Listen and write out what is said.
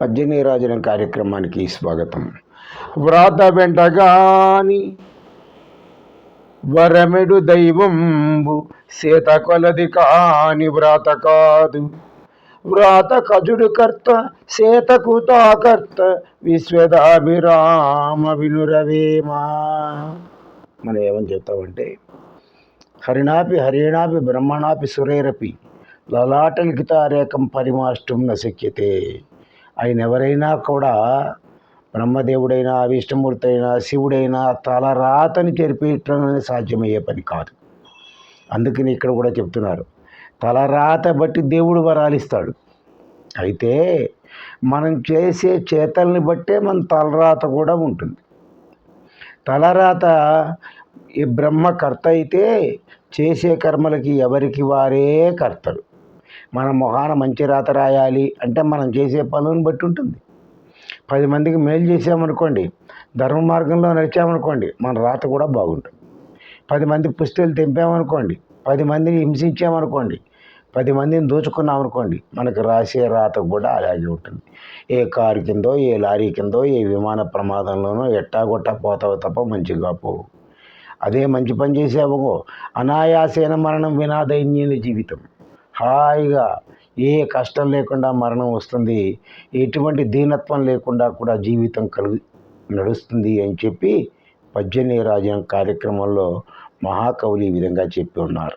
పద్దెనిమిది రాజనం కార్యక్రమానికి స్వాగతం. వ్రాత వెంటగాని వరమెడు దైవంబు సీత కొలది కాని వ్రాత కాదు. వ్రాత కజుడు కర్త సీతకు తాకర్త విశ్వదాభిరామ వినురవేమా మనం ఏమని చెప్తామంటే హరిణాపి హరిణాపి బ్రహ్మణాపి సురేరపి లలాటలిఖితారేకం పరిమాష్టం నశక్యతే. ఆయన ఎవరైనా కూడా బ్రహ్మదేవుడైనా విష్ణుమూర్తి అయినా శివుడైనా తలరాతని చెరిపేయటం సాధ్యమయ్యే పని కాదు. అందుకని ఇక్కడ కూడా చెప్తున్నారు. తలరాత బట్టి దేవుడు వరాలిస్తాడు అయితే మనం చేసే చేతల్ని బట్టే మన తలరాత కూడా ఉంటుంది. తలరాత ఈ బ్రహ్మ కర్త అయితే చేసే కర్మలకి ఎవరికి వారే కర్తలు. మన మొహాన మంచి రాత రాయాలి అంటే మనం చేసే పనులను బట్టి ఉంటుంది. పది మందికి మేలు చేసామనుకోండి ధర్మ మార్గంలో నడిచామనుకోండి మన రాత కూడా బాగుంటుంది. పది మందికి పుస్తకాలు తెంపామనుకోండి పది మందిని హింసించామనుకోండి పది మందిని దోచుకున్నామనుకోండి మనకు రాసే రాత కూడా అలాగే ఉంటుంది. ఏ కారు కిందో ఏ లారీ కిందో ఏ విమాన ప్రమాదంలోనో ఎట్టాగొట్టా పోతావు తప్ప మంచిగా పోవు. అదే మంచి పని చేసావు అనాయాసేన మరణం వినాదైన్యని జీవితం. హాయిగా ఏ కష్టం లేకుండా మరణం వస్తుంది ఎటువంటి దీనత్వం లేకుండా కూడా జీవితం కలిగి నడుస్తుంది అని చెప్పి పద్దెనిమిది రాజ్యం కార్యక్రమంలో మహాకవులు ఈ విధంగా చెప్పి ఉన్నారు.